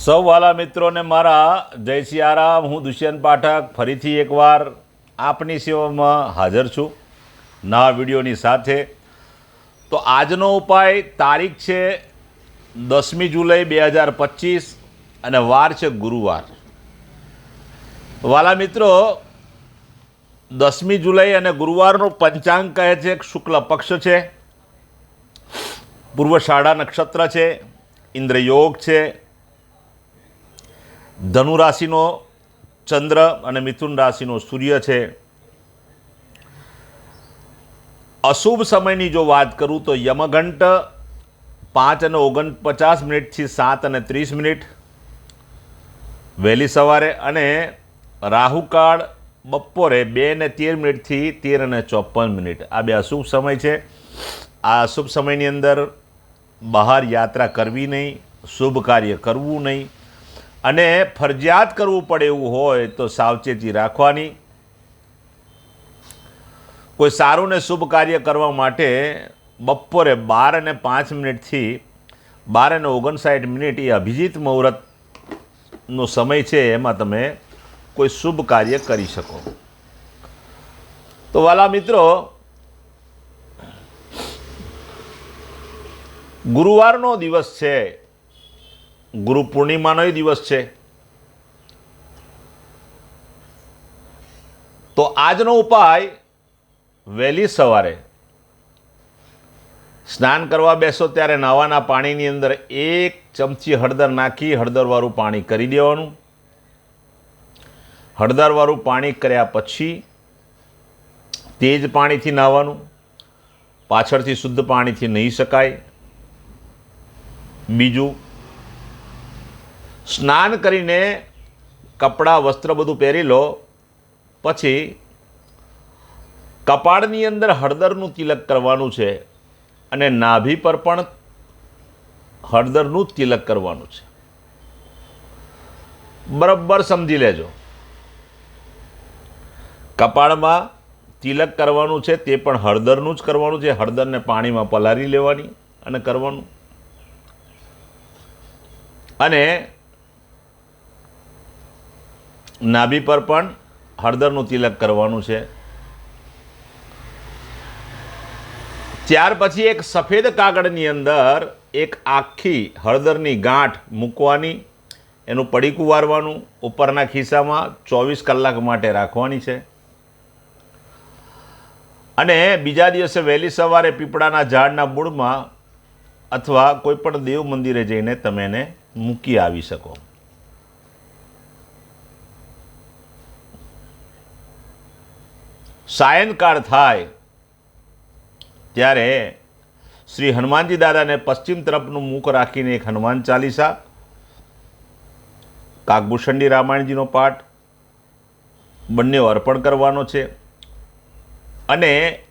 સૌ વાલા મિત્રોને મારા જય સિયારામ હું દુષ્યંત પાઠક ફરીથી એકવાર આપની સેવામાં હાજર છું નવા વિડીયોની સાથે. તો આજનો ઉપાય તારીખ છે દસમી જુલાઈ બે હજાર પચીસ અને વાર છે ગુરુવાર. વાલા મિત્રો, દસમી જુલાઈ અને ગુરુવારનો પંચાંગ કહે છે શુક્લ પક્ષ છે, પૂર્વ શાળા નક્ષત્ર છે, ઇન્દ્રયોગ છે ધનુ રાશિનો ચંદ્ર અને મિથુન રાશિનો સૂર્ય છે. અશુભ સમયની જો વાત કરું તો યમઘંટ પાંચ અને ઓગણપચાસ મિનિટથી સાત અને ત્રીસ મિનિટ. વહેલી સવારે અને રાહુકાળ બપોરે બે ને તેર મિનિટથી તેર અને ચોપન મિનિટ. આ બે અશુભ સમય છે. આ અશુભ સમયની અંદર બહાર યાત્રા કરવી નહીં, શુભ કાર્ય કરવું નહીં અને ફરજિયાત કરવું પડે એવું હોય તો સાવચેતી રાખવાની. કોઈ સારું ને શુભ કાર્ય કરવા માટે બપોરે બાર અને પાંચ મિનિટથી બાર અને ઓગણસાઠ મિનિટ એ અભિજીત મુહૂર્તનો સમય છે, એમાં તમે કોઈ શુભ કાર્ય કરી શકો. તો વાલા મિત્રો, ગુરુવારનો દિવસ છે. ગુરુ પૂર્ણિમાનો દિવસ છે. તો આજનો ઉપાય વહેલી સવારે સ્નાન કરવા બેસો ત્યારે નવાના પાણીની અંદર એક ચમચી હળદર નાખી હળદરવાળું પાણી કરી દેવાનું. હળદરવાળું પાણી કર્યા પછી તેજ પાણીથી નાહવાનું પાછળથી શુદ્ધ પાણીથી નહીં શકાય. બીજું સ્નાન કરીને કપડાં, વસ્ત્ર બધું પહેરી લો. પછી કપાળની અંદર હળદરનું તિલક કરવાનું છે અને નાભી પર પણ હળદરનું તિલક કરવાનું છે. બરાબર સમજી લેજો. કપાળમાં તિલક કરવાનું છે તે પણ હળદરનું જ કરવાનું છે. હળદરને પાણીમાં પલાળી લેવાની અને કરવાનું. અને નાભી પર પણ હળદરનું તિલક કરવાનું છે. ત્યાર પછી એક સફેદ કાગળની અંદર એક આખી હળદરની ગાંઠ મૂકવાની, એનું પડીકું વારવાનું, ઉપરના ખિસ્સામાં ચોવીસ કલાક માટે રાખવાની છે. અને બીજા દિવસે વહેલી સવારે પીપળાના ઝાડના મૂળમાં અથવા કોઈ પણ દેવ મંદિરે જઈને તમે એને મૂકી આવી શકો. સાયંકાળ થાય ત્યારે શ્રી હનુમાનજી દાદાને પશ્ચિમ તરફનું મુખ રાખીને એક હનુમાન ચાલીસા કાકભૂષણજી રામાયણજીનો પાઠ બંને અર્પણ કરવાનો છે. અને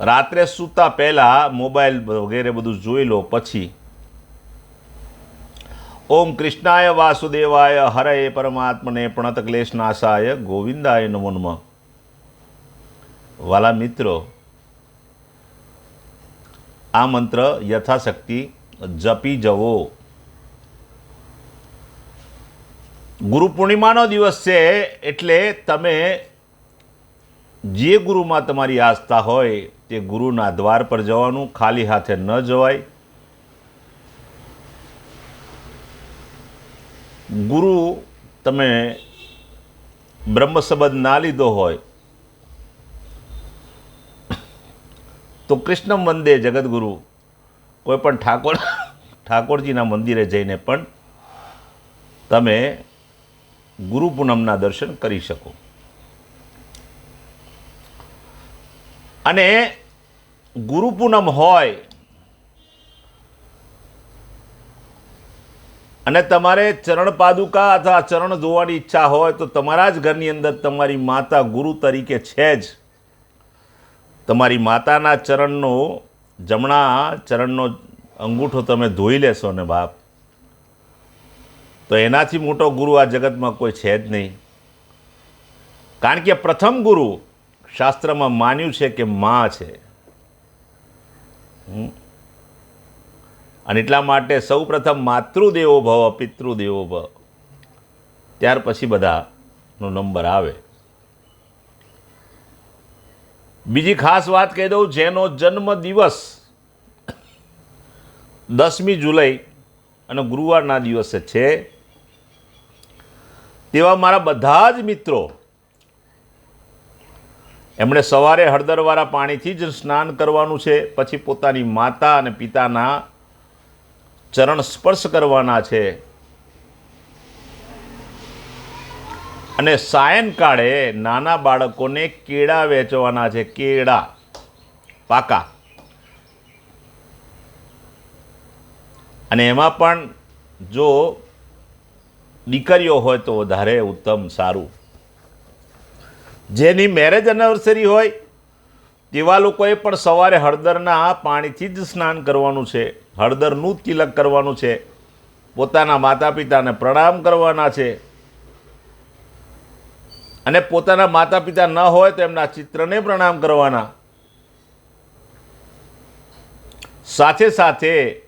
રાત્રે સૂતા પહેલાં મોબાઈલ વગેરે બધું જોઈ લો, પછી ઓમ કૃષ્ણાય વાસુદેવાય હરે પરમાત્મને પ્રણતક્લેશ નાશાય ગોવિંદાય નમો નમઃ. વાલા મિત્રો, આ મંત્ર યથાશક્તિ જપી જવો. ગુરુ પૂર્ણિમાનો દિવસ છે એટલે તમે જે ગુરુમાં તમારી આસ્થા હોય તે ગુરુના દ્વાર પર જવાનું, ખાલી હાથે ન જવાય. ગુરુ તમે બ્રહ્મ સંબંધ ના લીધો હોય, તો કૃષ્ણ વંદે જગદગુરુ, કોઈ પણ ઠાકોર, ઠાકોરજીના મંદિરે જઈને પણ તમે ગુરુ પૂનમના દર્શન કરી શકો. અને ગુરુ પૂનમ હોય અને તમારે ચરણ પાદુકા અથવા ચરણ ધોવાની ઈચ્છા હોય તો તમારા જ ઘરની અંદર તમારી માતા ગુરુ તરીકે છે જ. તમારી માતાના ચરણનો, જમણા ચરણનો અંગૂઠો તમે ધોઈ લેશો ને બાપ. તો એનાથી મોટો ગુરુ આ જગતમાં કોઈ છે જ નહીં. કારણ કે પ્રથમ ગુરુ શાસ્ત્રમાં માન્યું છે કે મા છે. હમ. અને એટલા માટે સૌ પ્રથમ માતૃદેવો ભવ પિતૃદેવો ભવ ત્યાર પછી બધાનો નંબર આવે. બીજી ખાસ વાત કહી દઉં, જેનો જન્મ દિવસ દસમી જુલાઈ અને ગુરુવારના દિવસે છે, તેવા મારા બધા જ મિત્રો, એમણે સવારે હળદરવાળા પાણીથી જ સ્નાન કરવાનું છે, પછી પોતાની માતા અને પિતાના ચરણ સ્પર્શ કરવાના છે. અને સાયંકાળે નાના બાળકોને કેળા વેચવાના છે. કેળા. પાકા. અને એમાં પણ જો દીકરીઓ હોય તો વધારે ઉત્તમ સારું. જેની મેરેજ એનિવર્સરી હોય તેવા લોકોએ પણ સવારે હળદરના પાણીથી જ સ્નાન કરવાનું છે. હળદરનું જ તિલક કરવાનું છે. પોતાના માતા પિતાને પ્રણામ કરવાના છે. અને પોતાના માતા પિતા ન હોય તો એમના ચિત્રને પ્રણામ કરવાના. સાથે સાથે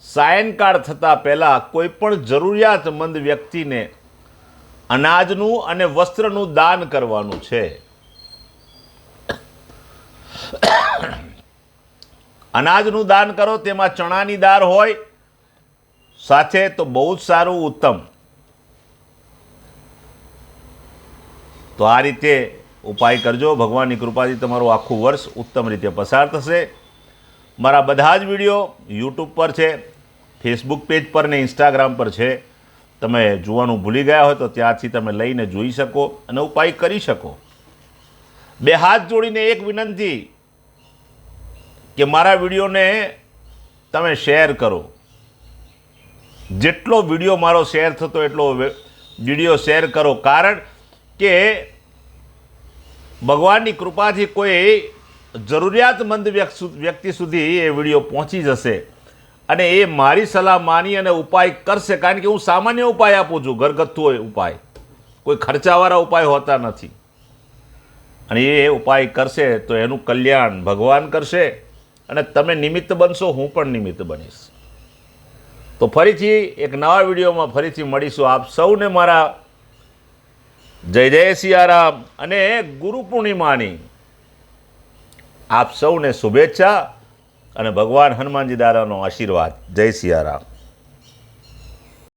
સાયંકાળ થતાં પહેલાં કોઈ પણ જરૂરિયાતમંદ વ્યક્તિને અનાજનું અને વસ્ત્રનું દાન કરવાનું છે. અનાજનું દાન કરો, તેમાં ચણાની દાળ હોય, સાથે તો બહુ જ સારું ઉત્તમ. તો આ રીતે ઉપાય કરજો. ભગવાનની કૃપાથી તમારું આખું વર્ષ ઉત્તમ રીતે પસાર થશે. મારા બધા જ વીડિયો યુટ્યુબ પર છે, ફેસબુક પેજ પર ને ઇન્સ્ટાગ્રામ પર છે. તમે જોવાનું ભૂલી ગયા હોય તો ત્યાંથી તમે લઈને જોઈ શકો અને ઉપાય કરી શકો. બે હાથ જોડીને એક વિનંતી કે મારા વિડીયોને તમે શેર કરો. જેટલો વીડિયો મારો શેર થતો એટલો વીડિયો શેર કરો. કારણ કે ભગવાનની કૃપાથી કોઈ જરૂરિયાતમંદ વ્યક્તિ સુધી એ વીડિયો પહોંચી જશે. અને એ મારી સલાહ માની અને ઉપાય કરશે. કારણ કે હું સામાન્ય ઉપાય આપું છું. ઘરગથ્થુ ઉપાય. કોઈ ખર્ચાવાળા ઉપાય હોતા નથી. અને એ ઉપાય કરશે તો એનું કલ્યાણ ભગવાન કરશે. અને તમે નિમિત્ત બનશો, હું પણ નિમિત્ત બનીશ. તો ફરીથી એક નવા વિડીયોમાં ફરીથી મળીશું. આપ સૌને મારા જય જય સિયારામ અને ગુરુ પૂર્ણિમાની આપ સૌને શુભેચ્છા અને ભગવાન હનુમાનજી દાદાનો આશીર્વાદ. જય સિયારામ.